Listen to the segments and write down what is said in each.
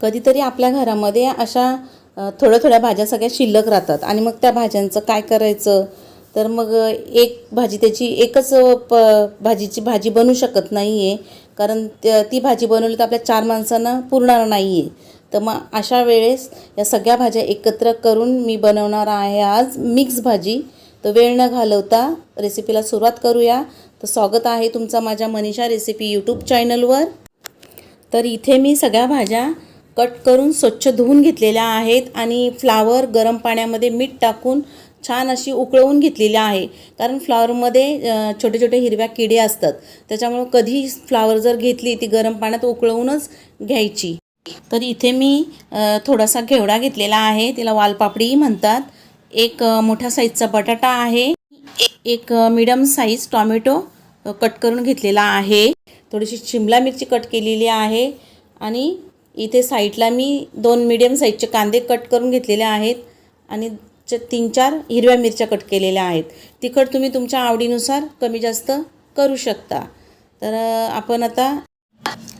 कधीतरी आपल्या घरामध्ये अशा थोड्या थोड्या भाज्या सगळ्या शिल्लक राहतात. आणि मग त्या भाज्यांचं काय करायचं? तर मग एक भाजी त्याची एकच प भाजीची भाजी बनू शकत नाही आहे कारण त्या- ती भाजी बनवली तर आपल्या चार माणसांना पुरणार नाही आहे तर मग अशा वेळेस या सगळ्या भाज्या एकत्र करून मी बनवणार आहे आज मिक्स भाजी. तर वेळ न घालवता रेसिपीला सुरुवात करूया. तर स्वागत आहे तुमचा माझ्या मनीषा रेसिपी यूट्यूब चॅनलवर. तर इथे मी सगळ्या भाज्या कट करून स्वच्छ धुवून घेतलेल्या आहेत आणि फ्लावर गरम पाण्यामध्ये मीठ टाकून छान अशी उकळवून घेतलेली आहे. कारण फ्लावरमध्ये छोटे छोटे हिरव्या किडे असतात. त्याच्यामुळं कधी फ्लावर जर घेतली ती गरम पाण्यात उकळवूनच घ्यायची. तर इथे मी थोडासा घेवडा घेतलेला आहे. तिला वालपापडीही म्हणतात. एक मोठ्या साईजचा बटाटा आहे. एक मिडियम साईज टॉमॅटो कट करून घेतलेला आहे. थोडीशी शिमला मिरची कट केलेली आहे. आणि इथे साईडला मी दोन मिडियम साईजचे कांदे कट करून घेतलेले आहेत आणि च- तीन चार हिरव्या मिरच्या कट केलेल्या आहेत. तिखट तुम्ही तुमच्या आवडीनुसार कमी जास्त करू शकता. तर आपण आता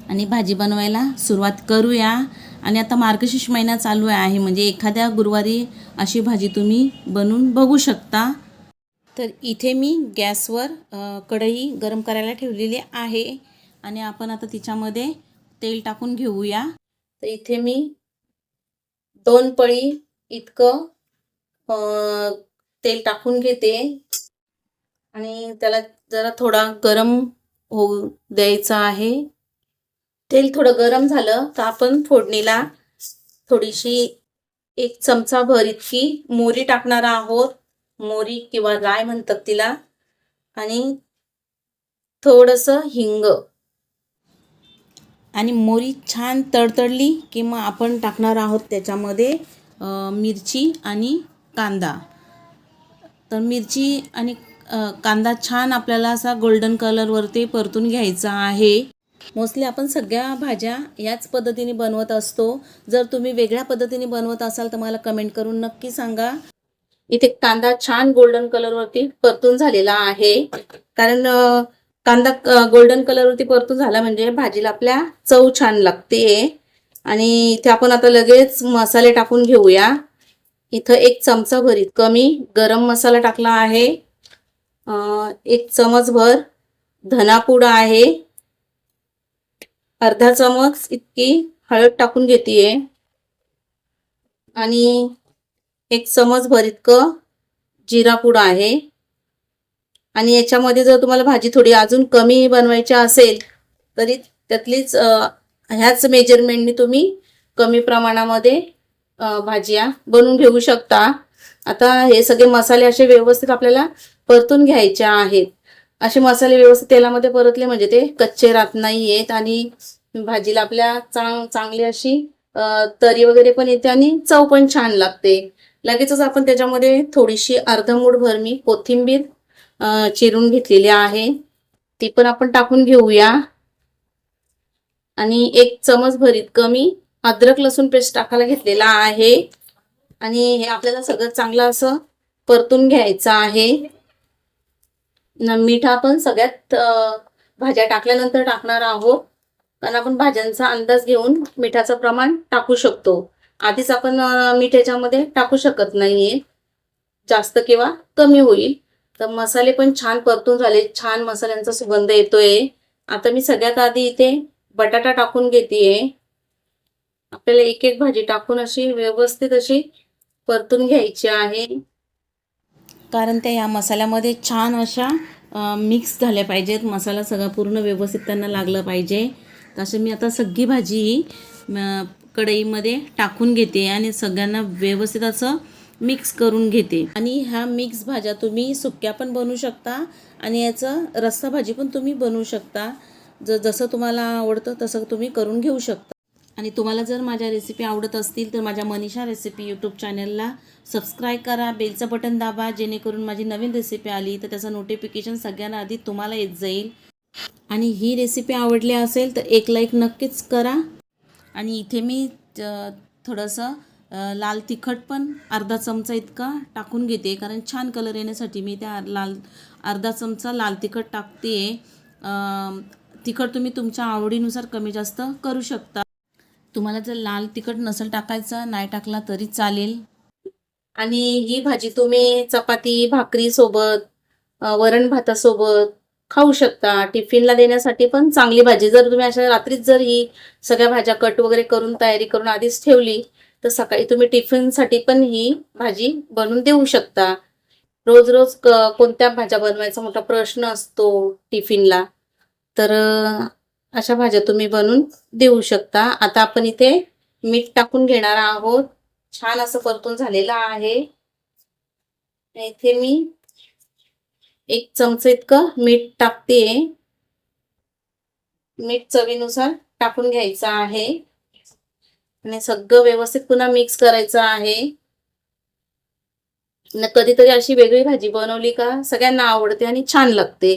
आणि भाजी बनवायला सुरुवात करूया. आणि आता मार्गशीर्ष महिना चालू आहे म्हणजे एखाद्या गुरुवारी अशी भाजी तुम्ही बनवून बघू शकता. तर इथे मी गॅसवर कढई गरम करायला ठेवलेली आहे. आणि आपण आता तिच्यामध्ये तेल टाकून घेऊया. तर इथे मी दोन पळी इतकं तेल टाकून घेते. आणि त्याला जरा थोडा गरम होऊ द्यायचा आहे. तेल थोडं गरम झालं तर आपण फोडणीला थोडीशी एक चमचा भर इतकी मोरी टाकणार आहोत. मोरी किंवा राय म्हणतात तिला. आणि थोडंसं हिंग. आणि मोरी छान तडतडली की मग आपण टाकणार आहोत त्याच्यामध्ये मिरची आणि कांदा. तर मिरची आणि कांदा छान आपल्याला असा गोल्डन कलरवरती परतून घ्यायचा आहे. मोस्टली आपण सगळ्या भाज्या याच पद्धतीने बनवत असतो. जर तुम्ही वेगळ्या पद्धतीने बनवत असाल तर मला कमेंट करून नक्की सांगा. इथे कांदा छान गोल्डन कलरवरती परतून झालेला आहे. कारण कांदा गोल्डन कलरवरती परतून झाला म्हणजे भाजीला आपल्या चव छान लागते. आणि इथे आपण आता लगेच मसाले टाकून घेऊया. इथं एक चमचा भर इतकं मी गरम मसाला टाकला आहे. एक चमचभर धनापूड आहे. अर्धा चमच इतकी हळद टाकून घेते आणि एक चमच इतकं जिरापूड आहे. आणि याच्यामध्ये जर तुम्हाला भाजी थोडी अजून कमी बनवायची असेल तरी त्यातलीच ह्याच मेजरमेंटनी तुम्ही कमी प्रमाणामध्ये भाज्या बनवून घेऊ शकता. आता हे सगळे मसाले असे व्यवस्थित आपल्याला परतून घ्यायचे आहेत. असे मसाले व्यवस्थित तेलामध्ये परतले म्हणजे ते कच्चे राहत नाही आहेत आणि भाजीला आपल्या चांग चांगली अशी तरी वगैरे पण येते आणि चव पण छान लागते. लगेचच आपण त्याच्यामध्ये थोडीशी अर्धमूठ भर मी कोथिंबीर चिरून घेतलेली आहे. ती पण आपण टाकून घेऊया. आणि एक चमच भरीत कमी अद्रक लसूण पेस्ट टाकायला घेतलेला आहे. आणि हे आपल्याला सगळं चांगलं असं परतून घ्यायचं आहे. न मीठ आपण सगळ्यात भाज्या टाकल्यानंतर टाकणार आहोत. कारण आपण भाज्यांचा अंदाज घेऊन मिठाचं प्रमाण टाकू शकतो. आधीच आपण मीठ याच्यामध्ये टाकू शकत नाहीये. जास्त किंवा कमी होईल. तर मसाले पण छान परतून झाले. छान मसाल्यांचा सुगंध येतोय. आता मी सगळ्यात आधी इथे बटाटा टाकून घेतेय. आपल्याला एक एक भाजी टाकून अशी व्यवस्थित अशी परतून घ्यायची आहे. कारण त्या या मसाल्यामध्ये छान अशा मिक्स झाल्या पाहिजेत. मसाला सगळा पूर्ण व्यवस्थित त्यांना लागलं पाहिजे. तसं मी आता सगळी भाजी कढईमध्ये टाकून घेते आणि सगळ्यांना व्यवस्थित असं मिक्स करून घेते. आणि ह्या मिक्स भाज्या तुम्ही सुक्या पण बनवू शकता आणि याचं रस्सा भाजी पण तुम्ही बनवू शकता. ज जसं तुम्हाला आवडतं तसं तुम्ही करून घेऊ शकता. आणि तुम्हाला जर माझ्या रेसिपी आवडत असतील तर माझ्या मनीषा रेसिपी यूट्यूब चॅनलला सबस्क्राईब करा. बेलचं बटन दाबा जेणेकरून माझी नवीन रेसिपी आली तर त्याचं नोटिफिकेशन सगळ्यांना आधी तुम्हाला येत जाईल. आणि ही रेसिपी आवडली असेल तर एक लाईक नक्कीच करा. आणि इथे मी थोडंसं लाल तिखट पण अर्धा चमचा इतका टाकून घेते कारण छान कलर येण्यासाठी मी त्या लाल अर्धा चमचा लाल तिखट टाकते. तिखट तुम्ही तुमच्या आवडीनुसार कमी जास्त करू शकता. तुम्हाला जर लाल तिखट नसेल टाकायचं नाही टाकला तरी चालेल. आणि ही भाजी तुम्ही चपाती भाकरी सोबत वरण भातासोबत खाऊ शकता. टिफिनला देण्यासाठी पण चांगली भाजी. जर तुम्ही अशा रात्रीच जर ही सगळ्या भाज्या कट वगैरे करून तयारी करून आधीच ठेवली तर सकाळी तुम्ही टिफिनसाठी पण ही भाजी बनवून देऊ शकता. रोज रोज क- कोणत्या भाज्या बनवायचा मोठा प्रश्न असतो टिफिनला. तर अशा भाज्या तुम्ही बनवून देऊ शकता. आता आपण इथे मीठ टाकून घेणार आहोत. छान असं परतून झालेलं आहे. इथे मी एक चमचा इतकं मीठ टाकते. मीठ चवीनुसार टाकून घ्यायचं आहे. आणि सगळं व्यवस्थित पुन्हा मिक्स करायचं आहे. न कधीतरी अशी वेगळी भाजी बनवली का सगळ्यांना आवडते आणि छान लागते.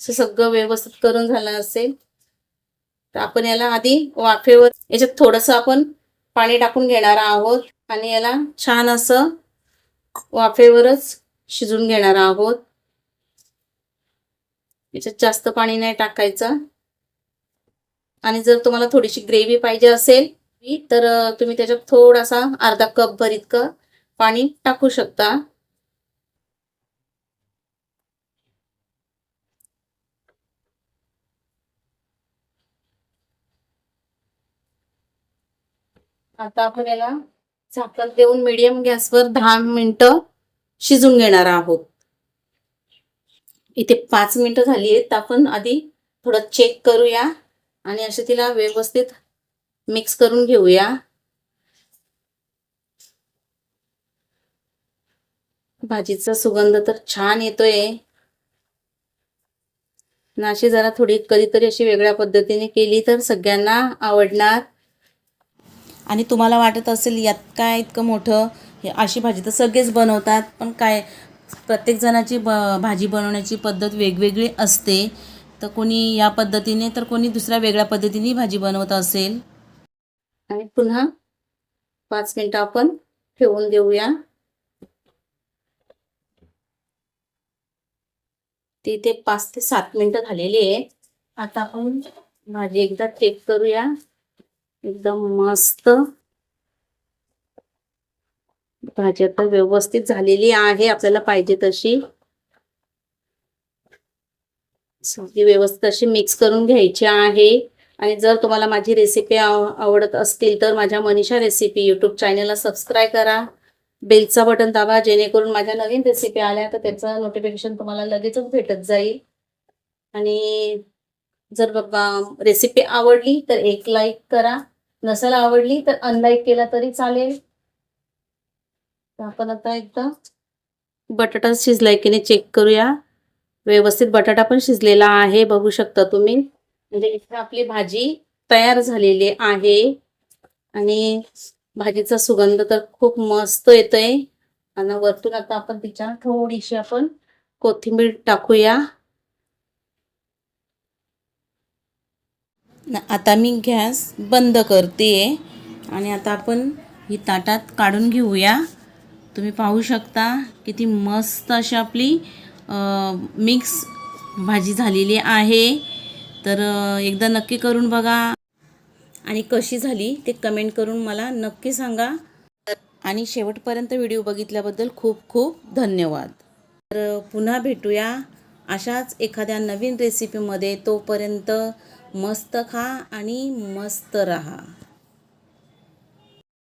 असं सगळं व्यवस्थित करून झालं असेल. तर आपण याला आधी वाफेवर याच्यात थोडंसं आपण पाणी टाकून घेणार आहोत आणि याला छान असं वाफेवरच शिजून घेणार आहोत. याच्यात जास्त पाणी नाही टाकायचं. आणि जर तुम्हाला थोडीशी ग्रेव्ही पाहिजे असेल तर तुम्ही त्याच्यात थोडासा अर्धा कप भर इतकं पाणी टाकू शकता. आता आपण याला झाकण देऊन मीडियम गॅसवर दहा मिनटं शिजून घेणार आहोत. इथे पाच मिनिटं झाली आहेत आपण आधी थोडं चेक करूया. आणि असे तिला व्यवस्थित मिक्स करून घेऊया. भाजीचा सुगंध तर छान येतोय. नाशी जरा थोडी कधीतरी अशी वेगळ्या पद्धतीने केली तर सगळ्यांना आवडणार. आणि तुम्हाला वाटत असेल यात काय इतकं मोठं हे अशी भाजी तर सगळेच बनवतात पण काय प्रत्येक जणाची ब भाजी बनवण्याची पद्धत वेगवेगळी असते. तर कोणी या पद्धतीने तर कोणी दुसऱ्या वेगळ्या पद्धतीने भाजी बनवत असेल. आणि पुन्हा पाच मिनिटं आपण ठेवून देऊया. तिथे पाच ते सात मिनिटं झालेली आहे. आता आपण भाजी एकदा चेक करूया. एकदम मस्त. भाजी आता व्यवस्थित झालेली आहे आपल्याला पाहिजे तशी. ती व्यवस्थित अशी मिक्स करून घ्यायची आहे. आणि जर तुम्हाला माझी रेसिपी आव आवडत असतील तर माझ्या मनीषा रेसिपी यूट्यूब चॅनलला सबस्क्राईब करा. बेलचा बटन दाबा जेणेकरून माझ्या नवीन रेसिपी आल्या तर त्याचं नोटिफिकेशन तुम्हाला लगेचच भेटत जाईल. आणि जर बाबा रेसिपी आवडली तर एक लाईक करा. नसेल आवडली तर अनलाईक केला तरी चालेल. आपण आता एकदा बटाटा शिजलाय की नाही चेक करूया. व्यवस्थित बटाटा पण शिजलेला आहे बघू शकता तुम्ही. म्हणजे इथे आपली भाजी तयार झालेली आहे. आणि भाजीचा सुगंध तर खूप मस्त येतोय. आणि वरतून आता आपण तिच्या थोडीशी आपण कोथिंबीर टाकूया. आता मी गॅस बंद करते आणि आता आपण ही ताटात काढून घेऊया. तुम्ही पाहू शकता किती मस्त अशी आपली मिक्स भाजी झालेली आहे. तर एकदा नक्की करून बघा. आणि कशी झाली ते कमेंट करून मला नक्की सांगा. आणि शेवटपर्यंत व्हिडिओ बघितल्याबद्दल खूप खूप धन्यवाद. तर पुन्हा भेटूया अशाच एखाद्या नवीन रेसिपीमध्ये तोपर्यंत मस्त खा आणि मस्त रहा.